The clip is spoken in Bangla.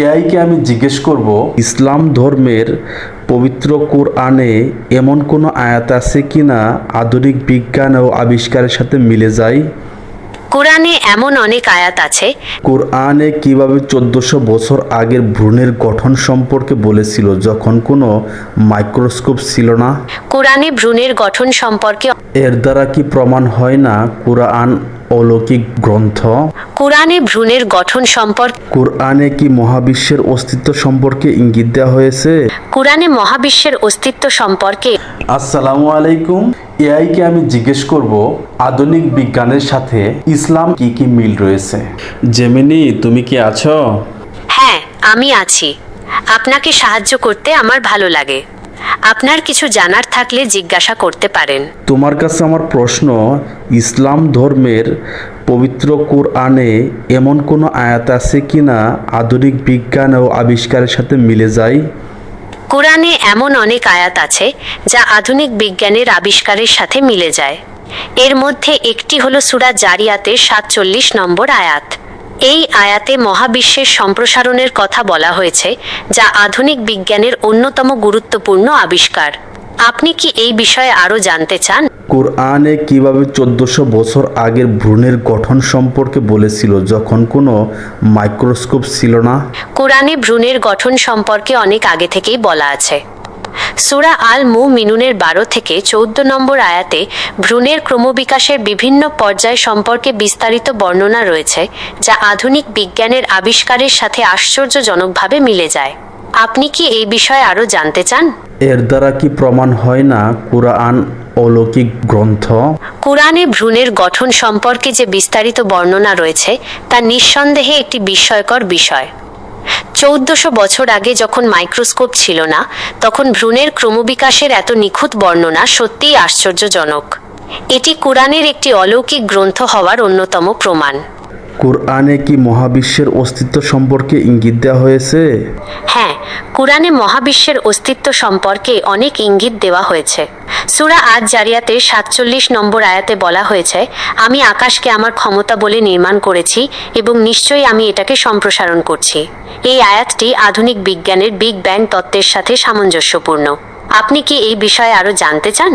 এআইকে আমি জিজ্ঞেস করব ইসলাম ধর্মের পবিত্র কোরআনে এমন কোনো আয়াত আছে কি না আধুনিক বিজ্ঞান ও আবিষ্কারের সাথে মিলে যায়? কোরআনে এমন অনেক আয়াত আছে। কোরআনে কীভাবে চোদ্দশো বছর আগের ভ্রূণের গঠন সম্পর্কে বলেছিল যখন কোনো মাইক্রোস্কোপ ছিল না? কোরআনে ভ্রূণের গঠন সম্পর্কে এর দ্বারা কি প্রমাণ হয় না? কোরআন অলৌকিক গ্রন্থ। কোরআনে ভ্রূণের গঠন সম্পর্কে কোরআনে কি মহাবিশ্বের অস্তিত্ব সম্পর্কে ইঙ্গিত দেওয়া হয়েছে? কোরআনে মহাবিশ্বের অস্তিত্ব সম্পর্কে আসসালামু আলাইকুম। এআইকে আমি জিজ্ঞেস করব আধুনিক বিজ্ঞানের সাথে ইসলাম কি কি মিল রয়েছে? জেমিনি তুমি কি আছো? হ্যাঁ আমি আছি। আপনাকে সাহায্য করতে আমার ভালো লাগে। আপনার কিছু জানার থাকলে জিজ্ঞাসা করতে পারেন। তোমার কাছে আমার প্রশ্ন ইসলাম ধর্মের পবিত্র কোরআনে এমন কোনো আয়াত আছে কি না আধুনিক বিজ্ঞান ও আবিষ্কারের সাথে মিলে যায়। কোরআনে এমন অনেক আয়াত আছে যা আধুনিক বিজ্ঞানের আবিষ্কারের সাথে মিলে যায়। এর মধ্যে একটি হলো সুরা জারিয়াতের সাতচল্লিশ নম্বর আয়াত। এই আয়াতে মহাবিশ্বের সম্প্রসারণের কথা বলা হয়েছে যা আধুনিক বিজ্ঞানের অন্যতম গুরুত্বপূর্ণ আবিষ্কার। আপনি কি এই বিষয়ে আরও জানতে চান? কোরআনে কীভাবে চোদ্দশো বছর আগের ভ্রূণের গঠন সম্পর্কে বলেছিল যখন কোনো মাইক্রোস্কোপ ছিল না? কোরআনে ভ্রূণের গঠন সম্পর্কে অনেক আগে থেকেই বলা আছে। সুরা আল মু মিনুনের বারো থেকে চৌদ্দ নম্বর আয়াতে ভ্রূণের ক্রমবিকাশের বিভিন্ন পর্যায় সম্পর্কে বিস্তারিত বর্ণনা রয়েছে যা আধুনিক বিজ্ঞানের আবিষ্কারের সাথে আশ্চর্যজনকভাবে মিলে যায়। আপনি কি এই বিষয়ে আরও জানতে চান? এর দ্বারা কি প্রমাণ হয় না কোরআন অলৌকিক গ্রন্থ? কোরআনে ভ্রূণের গঠন সম্পর্কে যে বিস্তারিত বর্ণনা রয়েছে তা নিঃসন্দেহে একটি বিস্ময়কর বিষয়। চৌদ্দশো বছর আগে যখন মাইক্রোস্কোপ ছিল না, তখন ভ্রূণের ক্রমবিকাশের এত নিখুঁত বর্ণনা সত্যিই আশ্চর্যজনক। এটি কোরআনের একটি অলৌকিক গ্রন্থ হওয়ার অন্যতম প্রমাণ। কোরআনে কি মহাবিশ্বের অস্তিত্ব সম্পর্কে ইঙ্গিত দেওয়া হয়েছে? হ্যাঁ কোরআনে মহাবিশ্বের অস্তিত্ব সম্পর্কে অনেক ইঙ্গিত দেওয়া হয়েছে। সুরা আজ জারিয়াতে সাতচল্লিশ নম্বর আয়াতে বলা হয়েছে, আমি আকাশকে আমার ক্ষমতা বলে নির্মাণ করেছি এবং নিশ্চয়ই আমি এটাকে সম্প্রসারণ করছি। এই আয়াতটি আধুনিক বিজ্ঞানের বিগ ব্যাং তত্ত্বের সাথে সামঞ্জস্যপূর্ণ। আপনি কি এই বিষয়ে আরও জানতে চান?